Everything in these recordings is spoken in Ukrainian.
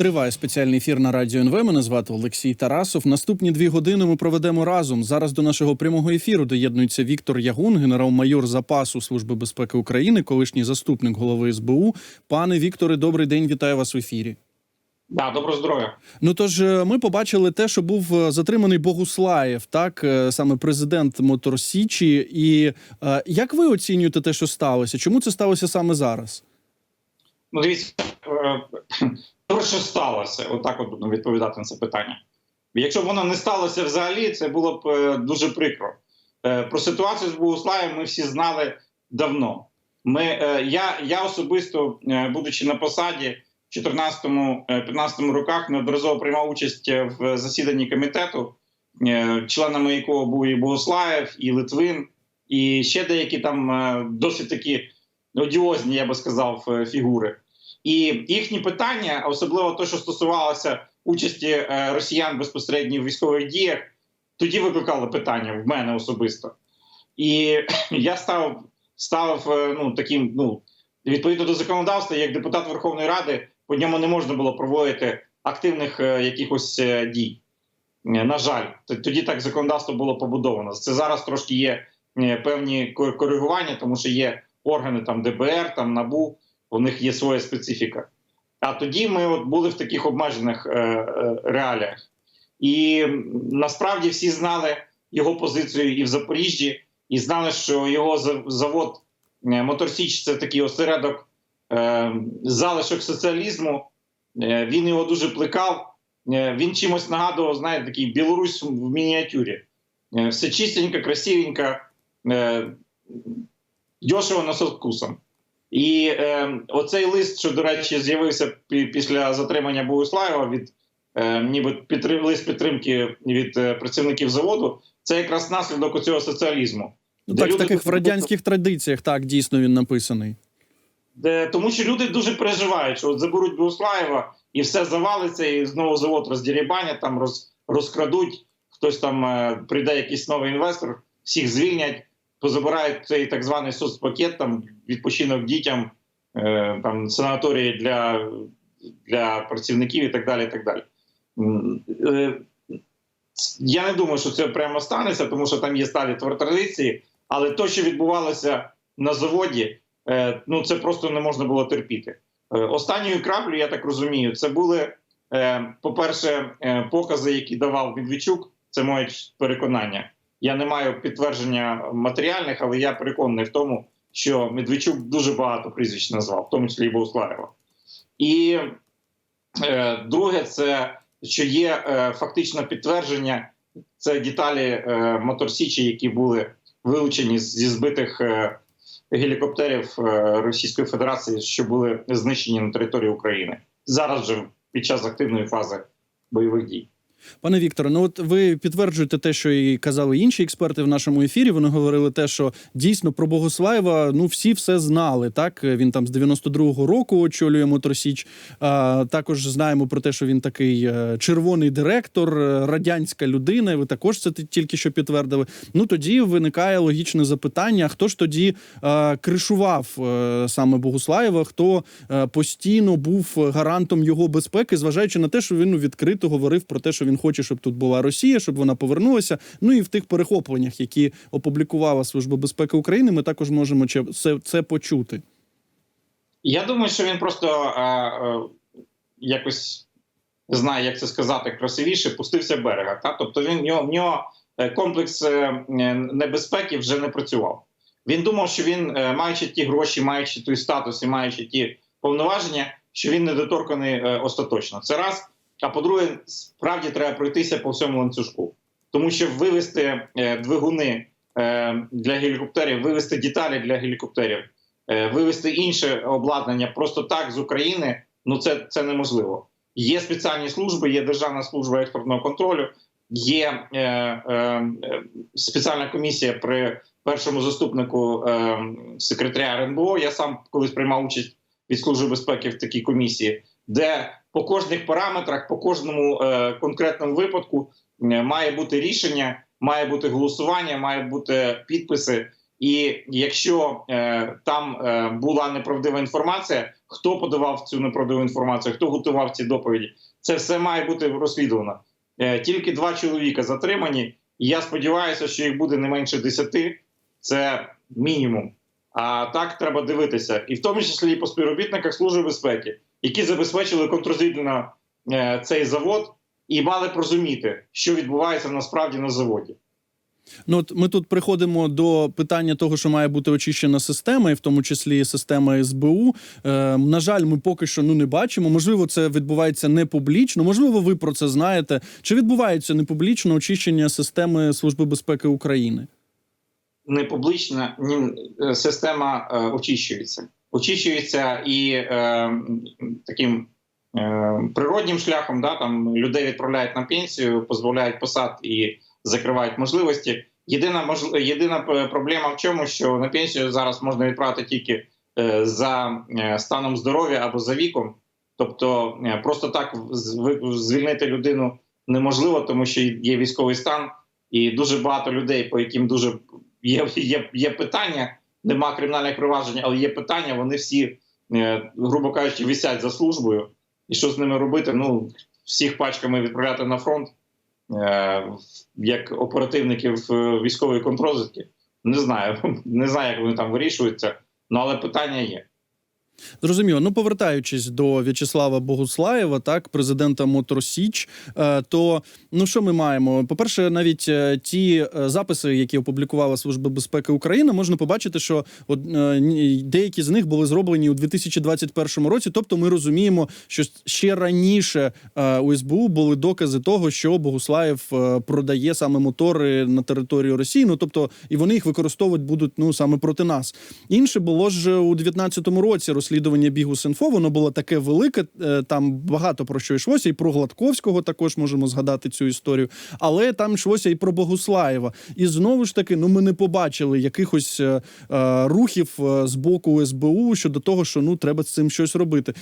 Триває спеціальний ефір на радіо НВ. Мене звати Олексій Тарасов. Наступні дві години ми проведемо разом. Зараз до нашого прямого ефіру доєднується Віктор Ягун, генерал-майор запасу Служби безпеки України, колишній заступник голови СБУ. Пане Вікторе, добрий день. Вітаю вас в ефірі. Да, доброго здоров'я. Ну тож е, ми побачили те, що був е, затриманий Богуслаєв, так е, саме президент Мотор Січі. І як ви оцінюєте те, що сталося? Чому це сталося саме зараз? Ну, дивіться, що сталося? Отак от будемо відповідати на це питання. Якщо б воно не сталося взагалі, це було б е, дуже прикро. Е, Про ситуацію з Богуслаєм ми всі знали давно. Ми, е, я, я особисто, будучи на посаді в 2014-2015 роках, неодноразово приймав участь в засіданні комітету, членами якого був і Богуслаєв, і Литвин, і ще деякі там досить такі одіозні, я би сказав, фігури. І їхні питання, особливо те, що стосувалося участі е, росіян безпосередньо в військових діях, тоді викликали питання в мене особисто. І я ставив, ставив е, ну, таким, ну, відповідно до законодавства, як депутат Верховної Ради, по ньому не можна було проводити активних е, якихось дій. На жаль, тоді так законодавство було побудовано. Це зараз трошки є певні коригування, тому що є органи там ДБР, там НАБУ, у них є своя специфіка. А тоді ми от були в таких обмежених е, е, реаліях. І насправді всі знали його позицію і в Запоріжжі, і знали, що його завод е, Моторсіч це такий осередок залишок соціалізму. Він його дуже плекав. Він чимось нагадував, знаєте, такий Білорусь в мініатюрі. Все чистенько, красивенько, дешево на со вкусом. І е, оцей лист, що, до речі, з'явився після затримання Богуслаєва від е, ніби підтрим, лист підтримки від е, працівників заводу, це якраз наслідок цього соціалізму. Ну так, в таких в радянських традиціях так дійсно він написаний. Де, тому що люди дуже переживають, що от заберуть Богуслаєва і все завалиться, і знову завод роздірібанять, там роз, розкрадуть, хтось там е, прийде якийсь новий інвестор, всіх звільнять, позабирають цей так званий соцпакет, там відпочинок дітям, е, там санаторії для, для працівників і так далі. І так далі. Е, я не думаю, що це прямо станеться, тому що там є сталі традиції, але то, що відбувалося на заводі, е, ну це просто не можна було терпіти. Останньою краплею, я так розумію, це були, по-перше, покази, які давав Медведчук. Це моє переконання. Я не маю підтвердження матеріальних, але я переконаний в тому, що Медведчук дуже багато прізвищ назвав, в тому числі і Богуслаєва. І е, друге, це що є е, фактично підтвердження, це деталі е, моторсічі, які були вилучені зі збитих е, гелікоптерів е, Російської Федерації, що були знищені на території України зараз же під час активної фази бойових дій. Пане Вікторе, ну от ви підтверджуєте те, що і казали інші експерти в нашому ефірі. Вони говорили те, що дійсно про Богослаєва ну всі все знали. Так він там з 92-го року очолює Моторсіч. А, також знаємо про те, що він такий е, червоний директор, е, радянська людина. Ви також це тільки що підтвердили. Ну тоді виникає логічне запитання: хто ж тоді е, кришував е, саме Богуслаєва, хто е, постійно був гарантом його безпеки, зважаючи на те, що він відкрито говорив про те, що він хоче, щоб тут була Росія, щоб вона повернулася. Ну і в тих перехопленнях, які опублікувала Служба безпеки України, ми також можемо це, це почути. Я думаю, що він просто е, е, якось не знаю, як це сказати красивіше, пустився берега. Та? Тобто він в нього, в нього е, комплекс небезпеки вже не працював. Він думав, що він, маючи ті гроші, маючи той статус і маючи ті повноваження, що він недоторканий остаточно. Це раз. А по-друге, справді треба пройтися по всьому ланцюжку. Тому що вивести е, двигуни е, для гелікоптерів, вивести деталі для гелікоптерів, е, вивести інше обладнання просто так з України, ну це, це неможливо. Є спеціальні служби, є Державна служба експортного контролю, є е, е, спеціальна комісія при першому заступнику е, секретаря РНБО. Я сам колись приймав участь від Служби безпеки в такій комісії, де по кожних параметрах, по кожному е, конкретному випадку е, має бути рішення, має бути голосування, має бути підписи. І якщо е, там е, була неправдива інформація, хто подавав цю неправдиву інформацію, хто готував ці доповіді, це все має бути розслідувано. Е, тільки два чоловіка затримані. І я сподіваюся, що їх буде не менше десяти. Це мінімум. А так треба дивитися, і в тому числі і по співробітниках служби безпеки, які забезпечили контррозвідувально е, цей завод і мали б розуміти, що відбувається насправді на заводі. Ну, от ми тут приходимо до питання того, що має бути очищена система, і в тому числі система СБУ. Е, на жаль, ми поки що ну не бачимо. Можливо, це відбувається не публічно. Можливо, ви про це знаєте. Чи відбувається не публічно очищення системи Служби безпеки України? Не публічна ні, е, система е, очищується. Очищується і е, таким е, природнім шляхом, да, там людей відправляють на пенсію, позбавляють посад і закривають можливості. Єдина мож... єдина проблема в чому, що на пенсію зараз можна відправити тільки е, за е, станом здоров'я або за віком. Тобто е, просто так звільнити людину неможливо, тому що є військовий стан, і дуже багато людей, по яким дуже є, є, є питання. Нема кримінальних проваджень, але є питання. Вони всі, е, грубо кажучи, висять за службою. І що з ними робити? Ну всіх пачками відправляти на фронт е, як оперативників е, військової контрозвідки. Не знаю, не знаю, як вони там вирішуються, ну але питання є. Зрозуміло. Ну, повертаючись до В'ячеслава Богуслаєва, так, президента Моторсіч, е, то ну що ми маємо? По-перше, навіть е, ті е, записи, які опублікувала Служба безпеки України, можна побачити, що деякі з них були зроблені у 2021 році. Тобто, ми розуміємо, що ще раніше у СБУ були докази того, що Богуслаєв продає саме мотори на територію Росії. Ну тобто, і вони їх використовувати будуть ну саме проти нас. Інше було ж у 19-му році розслідування Бігус.Інфо, Воно було таке велике. е, Там багато про що йшлося, і про Гладковського також можемо згадати цю історію. Але там йшлося і про Богуслаєва. І знову ж таки, ну ми не побачили якихось е, е, рухів е, з боку СБУ щодо того, що ну треба з цим щось робити.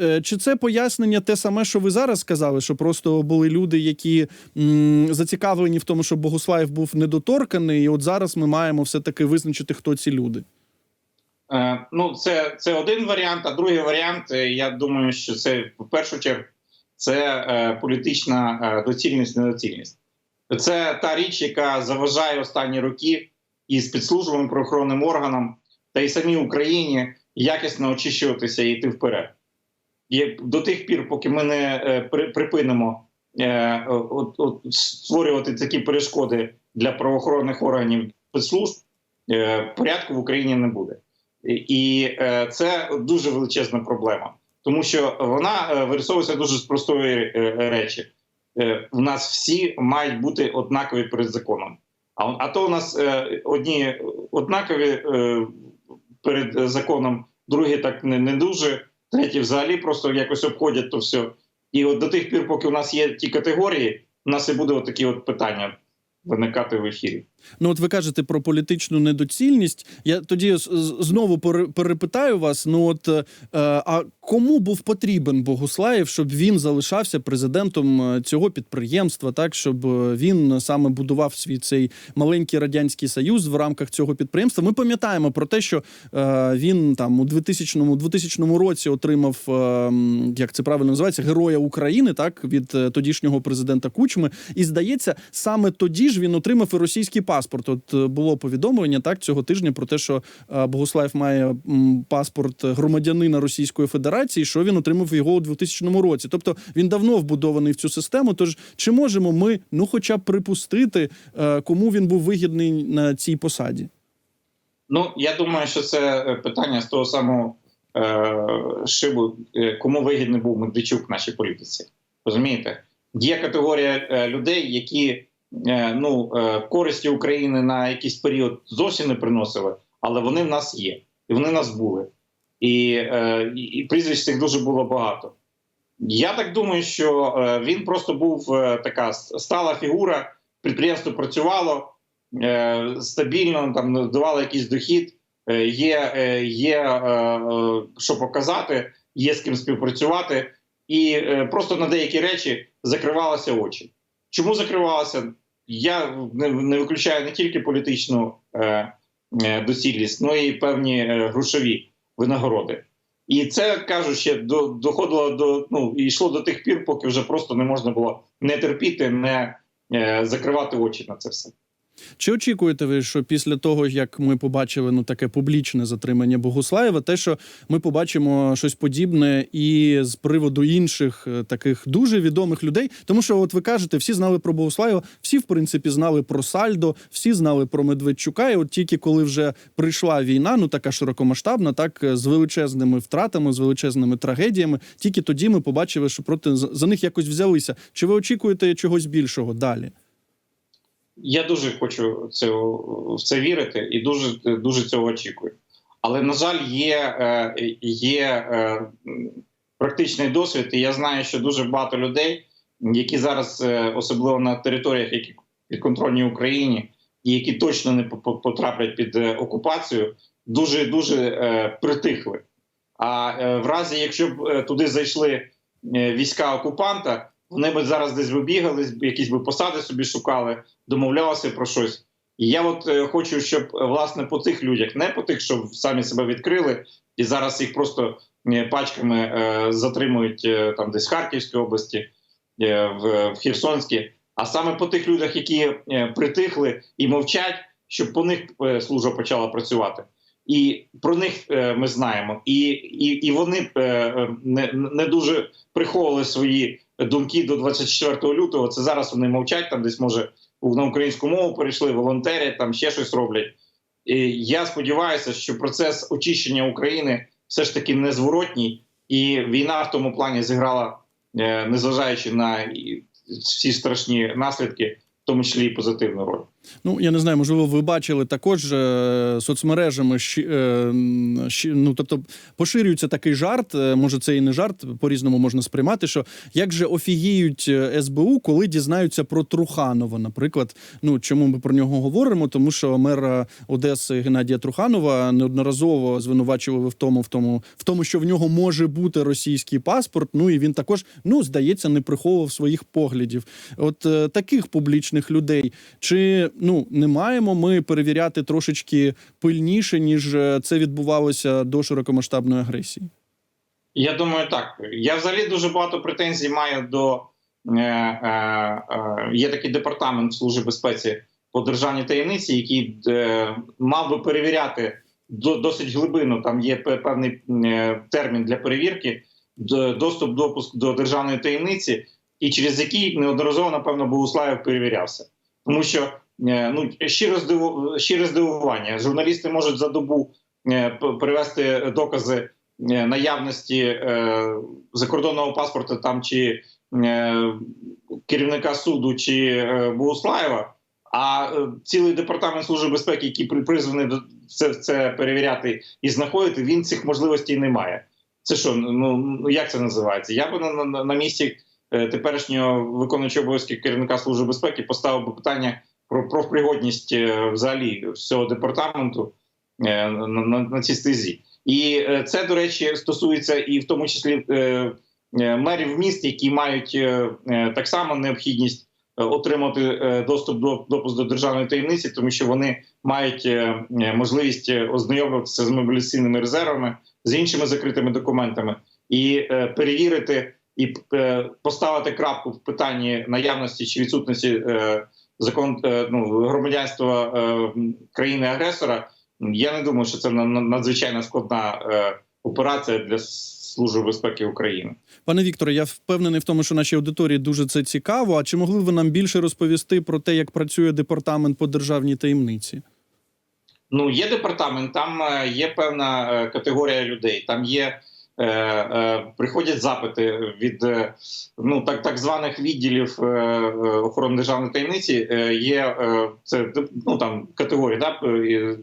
Е, чи це пояснення те саме, що ви зараз сказали? Що просто були люди, які м, зацікавлені в тому, щоб Богуслаєв був недоторканий, і от зараз ми маємо все таки визначити, хто ці люди. Е, ну, це, це один варіант. А другий варіант, е, я думаю, що це в першу чергу це е, політична е, доцільність, недоцільність. Це та річ, яка заважає останні роки і спецслужбам, правоохоронним органам та й самій Україні якісно очищуватися і йти вперед. І до тих пір, поки ми не е, при- припинимо е, от, от, створювати такі перешкоди для правоохоронних органів спецслужб, е, порядку в Україні не буде. І- е, це дуже величезна проблема, тому що вона е, вирисовується дуже з простої е, речі. В нас всі мають бути однакові перед законом. А, а то у нас одні однакові перед законом, другі так не, не дуже, треті взагалі просто якось обходять то все. І от до тих пір, поки у нас є ті категорії, у нас і буде от такі от питання виникати в ефірі. Ну, от ви кажете про політичну недоцільність. Я тоді знову пере- перепитаю вас: ну от е, а кому був потрібен Богуслаєв, щоб він залишався президентом е, цього підприємства, так щоб е, він саме будував свій цей маленький радянський союз в рамках цього підприємства? Ми пам'ятаємо про те, що е, він там у 2000, 2000 році отримав е, як це правильно називається Героя України, так від е, тодішнього президента Кучми. І здається, саме тоді ж він отримав і російський паспорт. От е, було повідомлення так цього тижня про те, що е, Богуслаєв має паспорт громадянина Російської Федерації, що він отримав його у 2000 році. Тобто він давно вбудований в цю систему. Тож чи можемо ми, ну хоча б припустити, е, кому він був вигідний на цій посаді? Ну, я думаю, що це питання з того самого е, шибу, кому вигідний був Медведчук в нашій політиці. Розумієте? Є категорія людей, які ну, е, користі України на якийсь період зовсім не приносили, але вони в нас є, і вони в нас були. І, е, і- прізвищ цих дуже було багато. Я так думаю, що е, він просто був е, така стала фігура, підприємство працювало е, стабільно, там давало якийсь дохід, е, є, е, є е, е, що показати, є з ким співпрацювати, і е, просто на деякі речі закривалися очі. Чому закривалися? Я не, виключаю не тільки політичну е, е, доцільність, але й певні е, грошові винагороди. І це кажу, ще до доходило до ну і йшло до тих пір, поки вже просто не можна було не терпіти, не е, закривати очі на це все. Чи очікуєте ви, що після того, як ми побачили ну таке публічне затримання Богуслаєва, те, що ми побачимо щось подібне і з приводу інших е, таких дуже відомих людей? Тому що, от ви кажете, всі знали про Богуслаєва, всі в принципі знали про Сальдо, всі знали про Медведчука. І от тільки коли вже прийшла війна, ну така широкомасштабна, так е, з величезними втратами, з величезними трагедіями, тільки тоді ми побачили, що проти за них якось взялися. Чи ви очікуєте чогось більшого далі? Я дуже хочу це, в це вірити і дуже, дуже цього очікую. Але, на жаль, є, е, є е, практичний досвід, і я знаю, що дуже багато людей, які зараз, е, особливо на територіях, які підконтрольні Україні, і які точно не по- по- потраплять під окупацію, дуже дуже притихли. А в разі, якщо б туди зайшли війська окупанта, вони б зараз десь вибігали, якісь би посади собі шукали, домовлялися про щось. І я от е, хочу, щоб е, власне по тих людях, не по тих, що самі себе відкрили, і зараз їх просто е, пачками е, затримують е, там десь в Харківській області, е, в, в Херсонській, а саме по тих людях, які е, притихли і мовчать, щоб по них е, служба почала працювати. І про них е, ми знаємо, і, і, і вони е, е, не, не дуже приховували свої думки до 24 лютого. Це зараз вони мовчать там, десь може на українську мову перейшли, волонтери там ще щось роблять. І я сподіваюся, що процес очищення України все ж таки незворотній, і війна в тому плані зіграла, е, незважаючи на всі страшні наслідки, в тому числі і позитивну роль. Ну я не знаю, можливо, ви бачили також е, соцмережами щі- е, щі- ну тобто поширюється такий жарт. е, Може, це і не жарт, по-різному можна сприймати. Що як же офігіють е, СБУ, коли дізнаються про Труханова? Наприклад, ну чому ми про нього говоримо? Тому що мера Одеси Геннадія Труханова неодноразово звинувачували в тому, в тому, в тому, що в нього може бути російський паспорт. Ну і він також, ну здається, не приховував своїх поглядів. От е, таких публічних людей. Чи ну не маємо ми перевіряти трошечки пильніше, ніж е, це відбувалося до широкомасштабної агресії? Я думаю, так. Я взагалі дуже багато претензій маю до е, е, е, є такий департамент Служби безпеці по державній таємниці, який е, мав би перевіряти до, досить глибину. Там є певний е, термін для перевірки, доступ допуск до державної таємниці, і через який неодноразово, напевно, Богуслаєв перевірявся. Тому що ну щире здиву- щире здивування. Журналісти можуть за добу е, привести докази е, наявності е, закордонного паспорта там чи е, керівника суду чи е, Богуслаєва. А е, цілий департамент служби безпеки, який призваний до це, це перевіряти і знаходити, він цих можливостей не має. Це що? Ну ну, як це називається? Я би на, на, на місці е, теперішнього виконуючого обов'язки керівника служби безпеки поставив би питання про профпригодність е, взагалі всього департаменту е, на, на, на цій стезі. І е, це, до речі, стосується і в тому числі мерів міст, які мають так само необхідність отримати доступ до допуск до державної таємниці, тому що вони мають можливість ознайомитися з мобілізаційними резервами, з іншими закритими документами і перевірити і поставити крапку в питанні наявності чи відсутності закон е, ну, громадянства е, країни-агресора. Я не думаю, що це на- на- надзвичайно складна е, операція для Служби безпеки України. Пане Вікторе, я впевнений в тому, що нашій аудиторії дуже це цікаво. А чи могли б ви нам більше розповісти про те, як працює департамент по державній таємниці? Ну, є департамент, там є певна категорія людей. Там є е, е, приходять запити від е, ну так, так званих відділів е, е, охорони державної таємниці. Е, є е, це ну там категорії, да, е,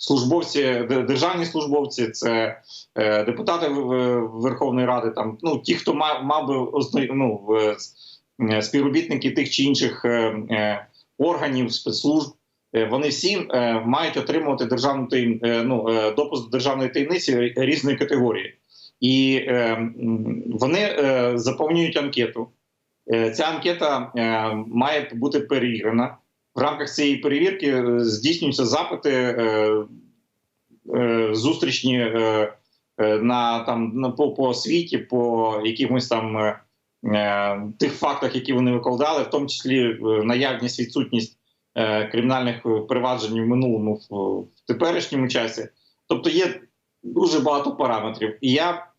службовці, державні службовці, це е, депутати Верховної Ради. Там ну ті, хто мав, мав би ну, е, співробітники тих чи інших е, органів спецслужб. Вони всі мають отримувати державну ну, допуск до державної таємниці різної категорії, і е, вони е, заповнюють анкету. Е, ця анкета має бути перевірена. в рамках цієї перевірки здійснюються запити, зустрічні на там на по, по освіті, по якимось там тих фактах, які вони викладали, в тому числі наявність, відсутність кримінальних проваджень в минулому в теперішньому часі. Тобто є дуже багато параметрів. І я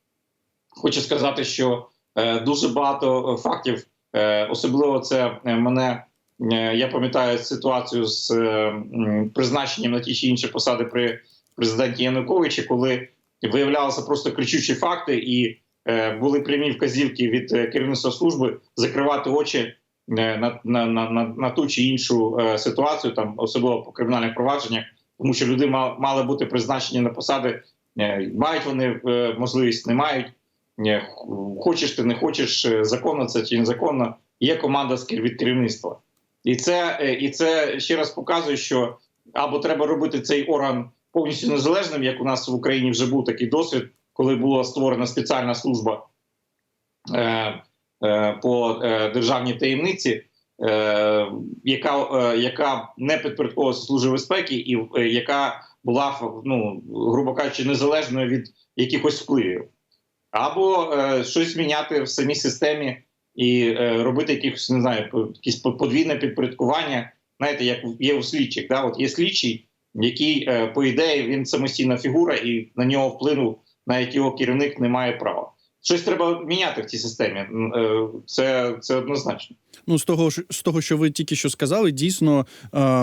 хочу сказати, що е, дуже багато е, фактів, е, особливо це мене. Я пам'ятаю ситуацію з призначенням на ті чи інші посади при президенті Януковичі, коли виявлялися просто кричущі факти, і були прямі вказівки від керівництва служби закривати очі на, на, на, на, на ту чи іншу ситуацію, там особливо по кримінальних провадженнях, тому що люди мали, бути призначені на посади. Мають вони можливість, не мають. Хочеш ти не хочеш, е, законно це чи незаконно, є команда від керівництва. І це, е, і це ще раз показує, що або треба робити цей орган повністю незалежним, як у нас в Україні вже був такий досвід, коли була створена спеціальна служба е, е, по е, державній таємниці, е, яка, яка не підпорядковувалася службі безпеки, і яка була ну, грубо кажучи, незалежною від якихось впливів, або е, щось міняти в самій системі і е, робити якихось не знаю, якісь по- подвійне підпорядкування. Знаєте, як є у слідчих, да? от є слідчий, який, е, по ідеї, він самостійна фігура, і на нього вплину навіть його керівник не має права. Щось треба міняти в цій системі. Е, Це, це однозначно. Ну, з того, з того, що ви тільки що сказали, дійсно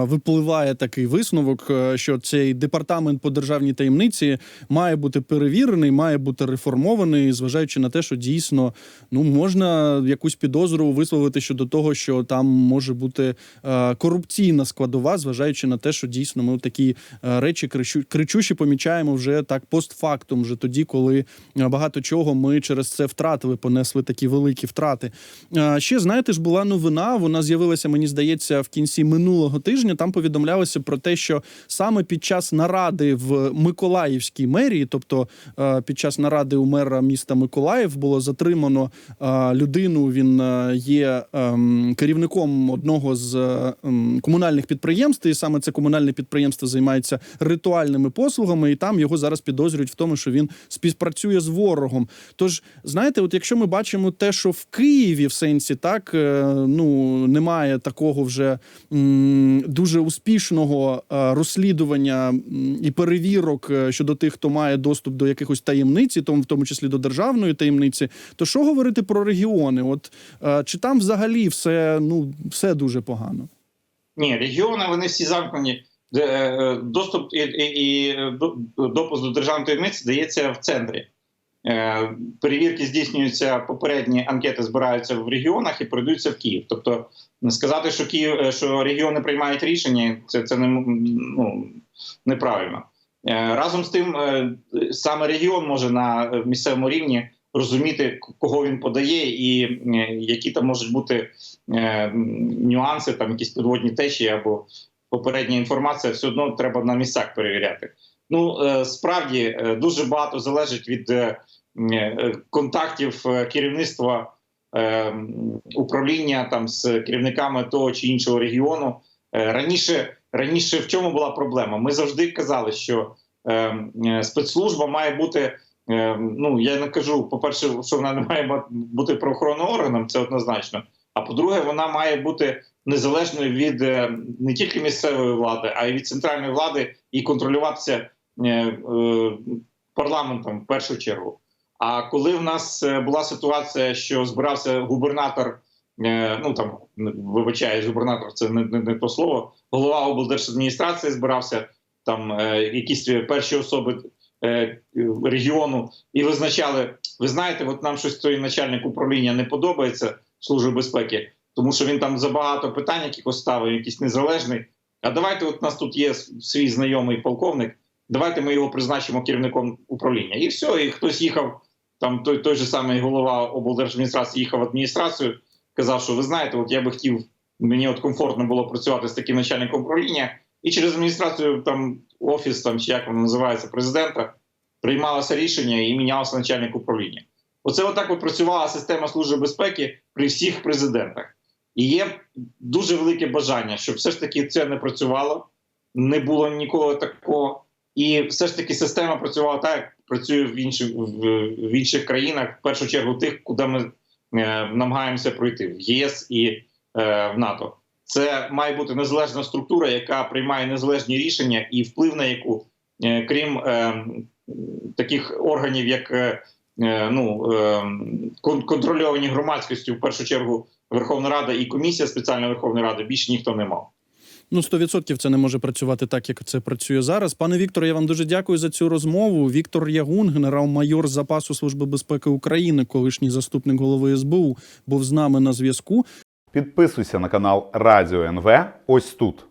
випливає такий висновок, е, що цей департамент по державній таємниці має бути перевірений, має бути реформований, зважаючи на те, що дійсно ну можна якусь підозру висловити щодо того, що там може бути е, корупційна складова, зважаючи на те, що дійсно ми такі речі кричу, кричущі помічаємо вже так постфактум, вже тоді, коли багато чого ми через це втратили, понесли такі великі втрати. Ще знаєте ж, була новина. Вона з'явилася, мені здається, в кінці минулого тижня. Там повідомлялося про те, що саме під час наради в Миколаївській мерії, тобто під час наради у мера міста Миколаїв, було затримано людину. Він є ем, керівником одного з е, ем, комунальних підприємств, і саме це комунальне підприємство займається ритуальними послугами, і там його зараз підозрюють в тому, що він співпрацює з ворогом. Тож, знаєте, от якщо ми бачимо те, що в Києві в сенсі так е, ну немає такого вже дуже успішного е, розслідування і перевірок е, щодо тих, хто має доступ до якихось таємниці, тому в тому числі до державної таємниці, то що говорити про регіони? От чи там взагалі все ну все дуже погано? Ні, регіони вони всі замкнені. Доступ і, і, і до- допуск до державної таємниці дається в центрі. Е, Перевірки здійснюються, попередні анкети збираються в регіонах і передаються в Київ. Тобто сказати, що Київ, е, що регіони приймають рішення, це, це не, ну, неправильно. Е, Разом з тим, саме регіон може на місцевому рівні розуміти, кого він подає, і які там можуть бути нюанси, там якісь підводні течії або попередня інформація, все одно треба на місцях перевіряти. Ну справді дуже багато залежить від контактів е, керівництва е, управління там з керівниками того чи іншого регіону. Е, Раніше раніше в чому була проблема? Ми завжди казали, що е, е, спецслужба має бути. е, Ну я не кажу, по-перше, що вона не має бути правоохоронним органом, це однозначно. А по-друге, вона має бути незалежною від е, не тільки місцевої влади, а й від центральної влади і контролюватися е, е, парламентом в першу чергу. А коли в нас е, була ситуація, що збирався губернатор, е, ну там вибачаюсь, губернатор це не, не, не то слово, голова облдержадміністрації збирався там е, якісь перші особи регіону і визначали: ви знаєте, от нам щось той начальник управління не подобається служби безпеки, тому що він там забагато питань, якихось ставив, якийсь незалежний. А давайте, от у нас тут є свій знайомий полковник. Давайте ми його призначимо керівником управління. І все, і хтось їхав. Там той той же самий голова облдержадміністрації їхав в адміністрацію, казав, що ви знаєте, от я би хотів, мені от комфортно було працювати з таким начальником управління, і через адміністрацію, там офіс, там чи як воно називається, президента, приймалося рішення і мінявся начальник управління. Оце отак от працювала система служби безпеки при всіх президентах. І є дуже велике бажання, щоб все ж таки це не працювало, не було ніколи такого. І все ж таки система працювала так, як працює в інших в, інших країнах, в першу чергу тих, куди ми е, намагаємося пройти в ЄС і е, в НАТО. Це має бути незалежна структура, яка приймає незалежні рішення, і вплив на яку, е, крім е, таких органів, як е, е, ну, е, контрольовані громадськістю, в першу чергу Верховна Рада і комісія спеціальної Верховної Ради, більше ніхто не мав. Ну, 100% це не може працювати так, як це працює зараз. Пане Вікторе, я вам дуже дякую за цю розмову. Віктор Ягун, генерал-майор запасу Служби безпеки України, колишній заступник голови СБУ, був з нами на зв'язку. Підписуйся на канал Радіо НВ ось тут.